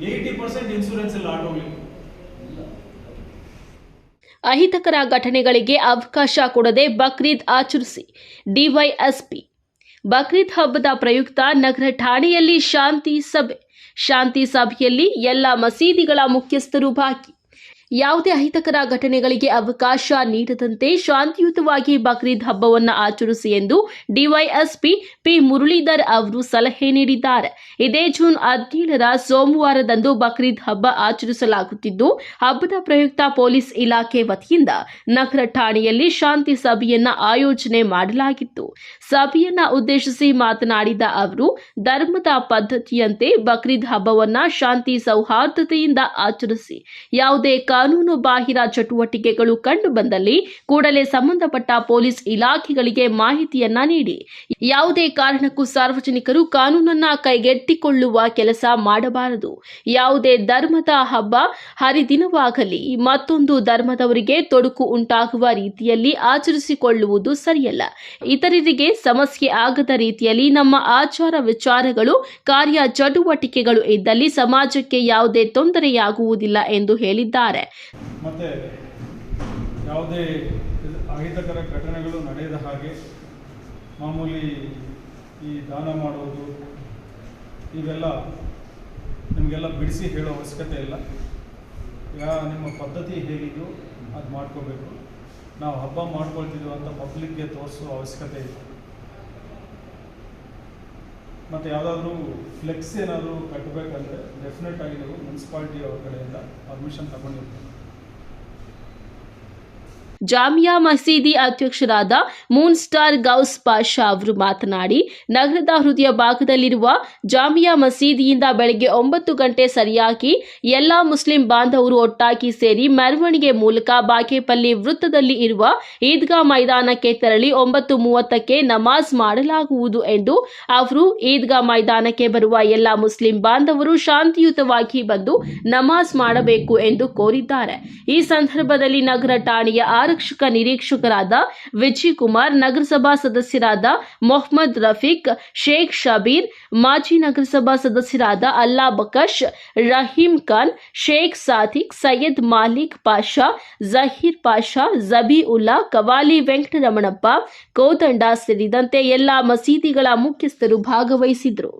Eighty percent insurance ಆಟೋಗಳಿಗೆ ಅಹಿತಕರ ಘಟನೆಗಳಿಗೆ ಅವಕಾಶ ಕೊಡದೆ ಬಕ್ರೀದ್ ಆಚರಿಸಿ. ಡಿವೈಎಸ್ಪಿ. ಬಕ್ರೀದ್ ಹಬ್ಬದ ಪ್ರಯುಕ್ತ ನಗರ ಠಾಣೆಯಲ್ಲಿ ಶಾಂತಿ ಸಭೆ. ಶಾಂತಿ ಸಭೆಯಲ್ಲಿ ಎಲ್ಲ ಮಸೀದಿಗಳ ಮುಖ್ಯಸ್ಥರು ಭಾಗಿ ಯಾವುದೇ ಅಹಿತಕರ ಘಟನೆಗಳಿಗೆ ಅವಕಾಶ ನೀಡದಂತೆ ಶಾಂತಿಯುತವಾಗಿ ಬಕ್ರೀದ್ ಹಬ್ಬವನ್ನು ಆಚರಿಸಿ ಎಂದು ಡಿವೈಎಸ್ಪಿ ಪಿ ಮುರಳೀಧರ್ ಅವರು ಸಲಹೆ ನೀಡಿದ್ದಾರೆ. ಇದೇ ಜೂನ್ ಹದಿನೇಳರ ಸೋಮವಾರದಂದು ಬಕ್ರೀದ್ ಹಬ್ಬ ಆಚರಿಸಲಾಗುತ್ತಿದ್ದು, ಹಬ್ಬದ ಪ್ರಯುಕ್ತ ಪೊಲೀಸ್ ಇಲಾಖೆ ವತಿಯಿಂದ ನಗರ ಠಾಣೆಯಲ್ಲಿ ಶಾಂತಿ ಸಭೆಯನ್ನ ಆಯೋಜನೆ ಮಾಡಲಾಗಿತ್ತು. ಸಭೆಯನ್ನ ಉದ್ದೇಶಿಸಿ ಮಾತನಾಡಿದ ಅವರು, ಧರ್ಮದ ಪದ್ಧತಿಯಂತೆ ಬಕ್ರೀದ್ ಹಬ್ಬವನ್ನ ಶಾಂತಿ ಸೌಹಾರ್ದತೆಯಿಂದ ಆಚರಿಸಿ, ಯಾವುದೇ ಕಾನೂನು ಬಾಹಿರ ಚಟುವಟಿಕೆಗಳು ಕಂಡು ಬಂದಲ್ಲಿ ಕೂಡಲೇ ಸಂಬಂಧಪಟ್ಟ ಪೊಲೀಸ್ ಇಲಾಖೆಗಳಿಗೆ ಮಾಹಿತಿಯನ್ನ ನೀಡಿ. ಯಾವುದೇ ಕಾರಣಕ್ಕೂ ಸಾರ್ವಜನಿಕರು ಕಾನೂನನ್ನ ಕೈಗೆತ್ತಿಕೊಳ್ಳುವ ಕೆಲಸ ಮಾಡಬಾರದು. ಯಾವುದೇ ಧರ್ಮದ ಹಬ್ಬ ಹರಿದಿನವಾಗಲಿ, ಮತ್ತೊಂದು ಧರ್ಮದವರಿಗೆ ತೊಡಕು ಉಂಟಾಗುವ ರೀತಿಯಲ್ಲಿ ಆಚರಿಸಿಕೊಳ್ಳುವುದು ಸರಿಯಲ್ಲ. ಇತರರಿಗೆ ಸಮಸ್ಯೆ ಆಗದ ರೀತಿಯಲ್ಲಿ ನಮ್ಮ ಆಚಾರ ವಿಚಾರಗಳು, ಕಾರ್ಯ ಚಟುವಟಿಕೆಗಳು ಇದ್ದಲ್ಲಿ ಸಮಾಜಕ್ಕೆ ಯಾವುದೇ ತೊಂದರೆಯಾಗುವುದಿಲ್ಲ ಎಂದು ಹೇಳಿದ್ದಾರೆ. ಮತ್ತು ಯಾವುದೇ ಅಹಿತಕರ ಘಟನೆಗಳು ನಡೆಯದ ಹಾಗೆ ಮಾಮೂಲಿ ಈ ದಾನ ಮಾಡೋದು ಇವೆಲ್ಲ ನಿಮಗೆಲ್ಲ ಬಿಡಿಸಿ ಹೇಳೋ ಅವಶ್ಯಕತೆ ಇಲ್ಲ. ಯಾ ನಿಮ್ಮ ಪದ್ಧತಿ ಹೇಗಿದ್ದು ಅದು ಮಾಡ್ಕೋಬೇಕು. ನಾವು ಹಬ್ಬ ಮಾಡ್ಕೊಳ್ತಿದ್ದೀವಿ ಅಂತ ಪಬ್ಲಿಕ್ಗೆ ತೋರಿಸೋ ಅವಶ್ಯಕತೆ ಇಲ್ಲ. ಮತ್ತು ಯಾವುದಾದ್ರೂ ಫ್ಲೆಕ್ಸ್ ಏನಾದರೂ ಕಟ್ಟಬೇಕಂದ್ರೆ ಡೆಫಿನೆಟ್ ಆಗಿ ನೀವು ಮುನ್ಸಿಪಾಲ್ಟಿ ಅವ್ರ ಕಡೆಯಿಂದ ಪರ್ಮಿಷನ್ ತಗೊಂಡಿರ್ತೀವಿ ಜಾಮಿಯಾ ಮಸೀದಿ ಅಧ್ಯಕ್ಷರಾದ ಮೂನ್ ಸ್ಟಾರ್ ಗೌಸ್ ಪಾಷಾ ಅವರು ಮಾತನಾಡಿ, ನಗರದ ಹೃದಯ ಭಾಗದಲ್ಲಿರುವ ಜಾಮಿಯಾ ಮಸೀದಿಯಿಂದ ಬೆಳಗ್ಗೆ ಒಂಬತ್ತು ಗಂಟೆ ಸರಿಯಾಗಿ ಎಲ್ಲಾ ಮುಸ್ಲಿಂ ಬಾಂಧವರು ಒಟ್ಟಾಗಿ ಸೇರಿ ಮೆರವಣಿಗೆ ಮೂಲಕ ಬಾಗೇಪಲ್ಲಿ ವೃತ್ತದಲ್ಲಿ ಇರುವ ಈದ್ಗಾ ಮೈದಾನಕ್ಕೆ ತೆರಳಿ ಒಂಬತ್ತು ಮೂವತ್ತಕ್ಕೆ ನಮಾಜ್ ಮಾಡಲಾಗುವುದು ಎಂದು ಅವರು, ಈದ್ಗಾ ಮೈದಾನಕ್ಕೆ ಬರುವ ಎಲ್ಲ ಮುಸ್ಲಿಂ ಬಾಂಧವರು ಶಾಂತಿಯುತವಾಗಿ ಬಂದು ನಮಾಜ್ ಮಾಡಬೇಕು ಎಂದು ಕೋರಿದ್ದಾರೆ. ಈ ಸಂದರ್ಭದಲ್ಲಿ ನಗರ ಠಾಣೆಯ ಆರಕ್ಷಕ ನಿರೀಕ್ಷಕರಾದ ವಿಜಯ್ ಕುಮಾರ್ ನಗರಸಭಾ ಸದಸ್ಯರಾದ ಮೊಹಮ್ಮದ್ ರಫೀಕ್, ಶೇಖ್ ಶಬೀರ್, ಮಾಜಿ ನಗರಸಭಾ ಸದಸ್ಯರಾದ ಅಲ್ಲಾ ಬಕಶ್, ರಹೀಂ ಖಾನ್, ಶೇಖ್ ಸಾದಿಕ್, ಸೈಯದ್ ಮಾಲಿಕ್ ಪಾಷಾ, ಜಹೀರ್ ಪಾಷಾ ಜಬಿ ಉಲ್ಲಾ ಕವಾಲಿ ವೆಂಕಟರಮಣಪ್ಪ, ಕೋದಂಡ ಸೇರಿದಂತೆ ಎಲ್ಲಾ ಮಸೀದಿಗಳ ಮುಖ್ಯಸ್ಥರು ಭಾಗವಹಿಸಿದ್ರು